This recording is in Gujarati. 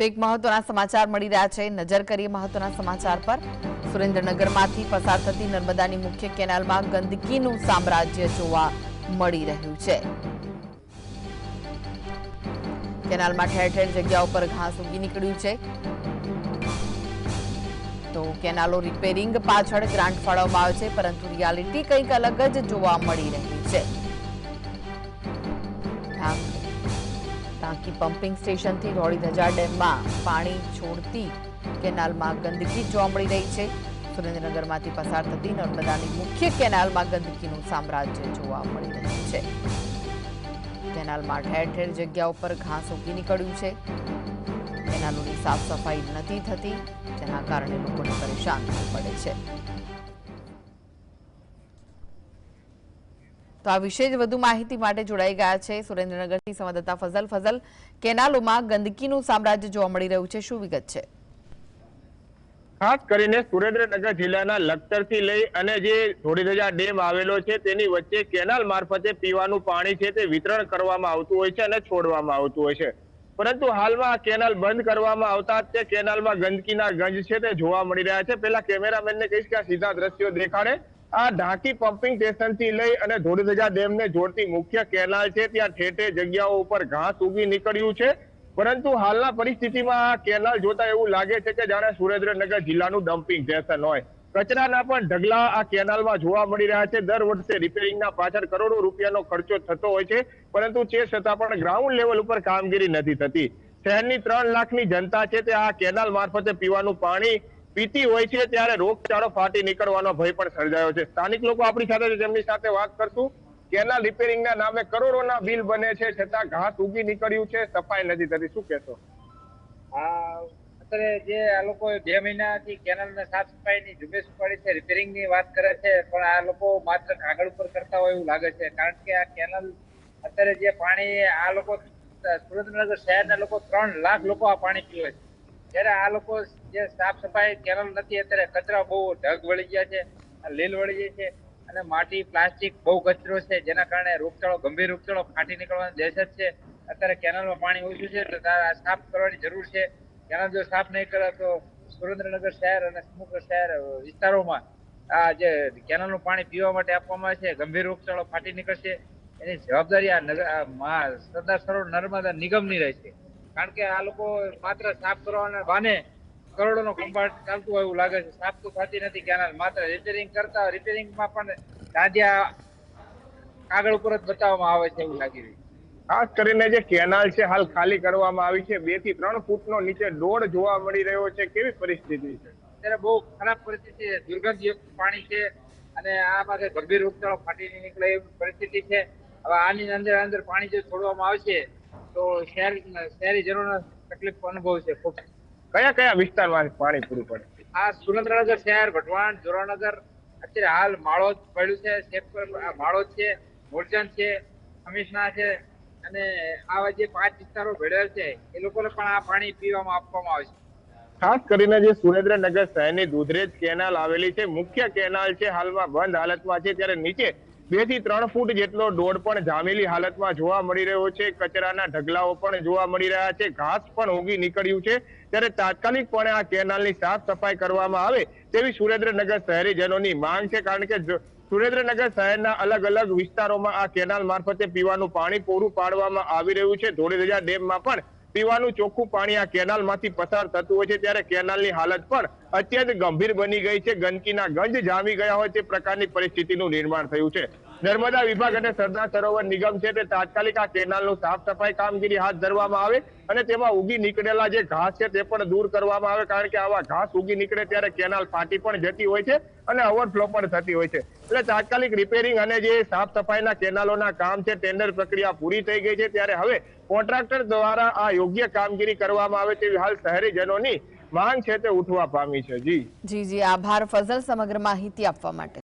તો એક મહત્વના સમાચાર મળી રહ્યા છે. નજર કરીએ મહત્વના સમાચાર પર. સુરેન્દ્રનગરમાંથી પસાર થતી નર્મદાની મુખ્ય કેનાલમાં ગંદકીનું સામ્રાજ્ય જોવા મળી રહ્યું છે. કેનાલમાં ઠેર ઠેર જગ્યાઓ ઉપર ઘાસ ઉગી નીકળ્યું છે. તો કેનાલો રિપેરિંગ પાછળ ગ્રાન્ટ ફાળવવામાં આવે છે, પરંતુ રિયાલિટી કંઈક અલગ જ જોવા મળી રહી છે. ટાંકી પમ્પિંગ સ્ટેશનથી ધોળીધજા ડેમમાં પાણી છોડતી કેનાલમાં ગંદકી જોવા મળી રહી છે. સુરેન્દ્રનગરમાંથી પસાર થતી નર્મદાની મુખ્ય કેનાલમાં ગંદકીનું સામ્રાજ્ય જોવા મળી રહ્યું છે. કેનાલમાં ઠેર ઠેર જગ્યા ઉપર ઘાસ ઉગી નીકળ્યું છે. કેનાલોની સાફ સફાઈ નથી થતી, જેના કારણે લોકોને પરેશાન પડે છે. તો આ વિશે જ વધુ માહિતી માટે જોડાઈ ગયા છે સુરેન્દ્રનગરથી સંવાદદાતા ફઝલ ફઝલ. કેનાલોમાં ગંદકીનું સામ્રાજ્ય જોવા મળી રહ્યું છે. શું વિગત છે? ખાસ કરીને સુરેન્દ્રનગર જિલ્લાના લખતરથી લઈ અને જે ધોળીધજા ડેમ આવેલો છે, તેની વચ્ચે કેનાલ મારફતે પીવાનું પાણી છે તે વિતરણ કરવામાં આવતું હોય છે અને છોડવામાં આવતું હોય છે. પરંતુ હાલમાં આ કેનાલ બંધ કરવામાં આવતા તે કેનાલમાં ગંદકીના ગંજ છે તે જોવા મળી રહ્યા છે. પેલા કેમેરામેનને કહીશ કે આ સીધા દ્રશ્યો દેખાડે. આ ઢાંકી પમ્પિંગ સ્ટેશનથી લઈ અને ધોળીધજા ડેમને જોડતી મુખ્ય કેનાલ છે, ત્યાં ઠેર જગ્યાઓ ઉપર ઘાસ ઉગી નીકળ્યું છે. પરંતુ હાલના પરિસ્થિતિમાં આ કેનાલ જોતા એવું લાગે છે કે જાણે સુરેન્દ્રનગર જિલ્લાનું ડમ્પિંગ સ્ટેશન હોય. કચરાના પણ ઢગલા આ કેનાલમાં જોવા મળી રહ્યા છે. દર વર્ષે રિપેરિંગના પાછળ કરોડો રૂપિયાનો ખર્ચો થતો હોય છે, પરંતુ તે છતાં પણ ગ્રાઉન્ડ લેવલ ઉપર કામગીરી નથી થતી. શહેરની ત્રણ લાખની જનતા છે તે આ કેનાલ મારફતે પીવાનું પાણી પીતી હોય છે ત્યારે રોગચાળો ફાટી નીકળવાનો ભય પણ સર્જાયો છે. સ્થાનિક લોકો આપણી સાથે જેમની સાથે વાત કરશું કેનાલ રિપેરિંગના નામે કરોડોના બિલ બને છે. છતાં ઘાસ ઉગી નીકળ્યું છે. સફાઈ નથી થતી. શું કહેશો? આ અત્યારે જે આ લોકો બે મહિનાથી કેનાલના સાફ સફાઈની ઝુંબેશ પડી છે, રિપેરિંગની વાત કરે છે, પણ આ લોકો માત્ર કાગળ ઉપર કરતા હોય એવું લાગે છે. કારણ કે આ કેનાલ અત્યારે જે પાણી આ લોકો, સુરેન્દ્રનગર શહેરના લોકો ત્રણ લાખ લોકો આ પાણી પીવે છે. જ્યારે આ લોકો જે સાફ સફાઈ કેનલ નથી, અત્યારે કચરા બહુ ઢગ વળી ગયા છે લીલ વળી જાય છે અને માટી, પ્લાસ્ટિક બહુ કચરો છે, જેના કારણે રોગચાળો, ગંભીર રોગચાળો ફાટી નીકળવાની દહેશત છે. અત્યારે કેનાલમાં પાણી ઓછું છે, તો સાફ કરવાની જરૂર છે. કેનાલ જો સાફ નહીં કરે તો સુરેન્દ્રનગર શહેર અને સમગ્ર શહેર વિસ્તારોમાં આ જે કેનાલનું પાણી પીવા માટે આપવામાં આવે છે, ગંભીર રોગચાળો ફાટી નીકળશે. એની જવાબદારી આ સરદાર સરોવર નર્મદા નિગમની રહેશે. કારણ કે આ લોકો માત્ર સાફ કરવાના બહાને કરોડોનો કમ્પાર્ટ ચાલતું હોય એવું લાગે છે. સાફ તો થતી નથી કેનાલ માત્ર રિપેરિંગ કરતા રિપેરિંગમાં પણ દાદિયા કાગળ ઉપર જ બતાવવામાં આવે છે એવું લાગી રહ્યું ખાસ કરીને જે કેનાલ છે હાલ ખાલી કરવામાં આવી છે. બેથી ત્રણ ફૂટનો નીચે ડોળ જોવા મળી રહ્યો છે. કેવી પરિસ્થિતિ છે? અત્યારે બહુ ખરાબ પરિસ્થિતિ છે. દુર્ગંધયુક્ત પાણી છે અને આ માટે ગંભીર રોગચાળો ફાટી નીકળે એવી પરિસ્થિતિ છે. હવે આની અંદર અંદર પાણી જો છોડવામાં આવશે તો શહેર શહેરીજનોને તકલીફ અનુભવ છે ખૂબ. કયા કયા વિસ્તારમાં પાણી પૂરું પડે? આ સુરેન્દ્રનગર શહેર ભટવાણ જોરાનગર અત્યારે હાલ માળોદ પડ્યું છે શેખપર આ માળોદ છે મોરજન છે અમીશના છે અને આવા જે પાંચ વિસ્તારો ભેળેલ છે એ લોકોને પણ આ પાણી પીવામાં આપવામાં આવશે ખાસ કરીને જે સુરેન્દ્રનગર શહેરની દૂધરેજ કેનાલ આવેલી છે મુખ્ય કેનાલ છે હાલમાં બંધ હાલતમાં છે ત્યારે નીચે બેથી ત્રણ ફૂટ જેટલો ડોડ પણ જામેલી હાલતમાં જોવા મળી રહ્યો છે. કચરાના ઢગલાઓ પણ જોવા મળી રહ્યા છે. ઘાસ પણ ઉગી નીકળ્યું છે. ત્યારે તાત્કાલિકપણે આ કેનાલની સાફ સફાઈ કરવામાં આવે તેવી સુરેન્દ્રનગર શહેરીજનોની માંગ છે. કારણ કે સુરેન્દ્રનગર શહેરના અલગ અલગ વિસ્તારોમાં આ કેનાલ મારફતે પીવાનું પાણી પૂરું પાડવામાં આવી રહ્યું છે. ધોળીધજા ડેમમાં પણ પીવાનું ચોખ્ખું પાણી આ કેનાલમાંથી પસાર થતું હોય છે, ત્યારે કેનાલની હાલત પણ અત્યંત ગંભીર બની ગઈ છે. ગંદકીના ગંજ જામી ગયા હોય તે પ્રકારની પરિસ્થિતિનું નિર્માણ થયું છે. નર્મદા વિભાગ અને સરદાર સરોવર નિગમ છે તે તાત્કાલિક આ કેનાલનું સાફ સફાઈ કામગીરી હાથ ધરવામાં આવે અને તેમાં ઉગી નીકળેલા જે ઘાસ છે તે પણ દૂર કરવામાં આવે કારણ કે આવા ઘાસ ઉગી નીકળે ત્યારે કેનાલ ફાટી પણ જતી હોય છે અને ઓવરફ્લો પણ થતી હોય છે. એટલે તાત્કાલિક રિપેરિંગ અને જે સાફ સફાઈના કેનાલોના કામ છે ટેન્ડર પ્રક્રિયા પૂરી થઈ ગઈ છે ત્યારે હવે કોન્ટ્રાક્ટર દ્વારા આ યોગ્ય કામગીરી કરવામાં આવે તેવી હાલ શહેરીજનોની માંગ છે તે ઉઠવા પામી છે. જી. જી જી. આભાર ફઝલ સમગ્ર માહિતી આપવા માટે.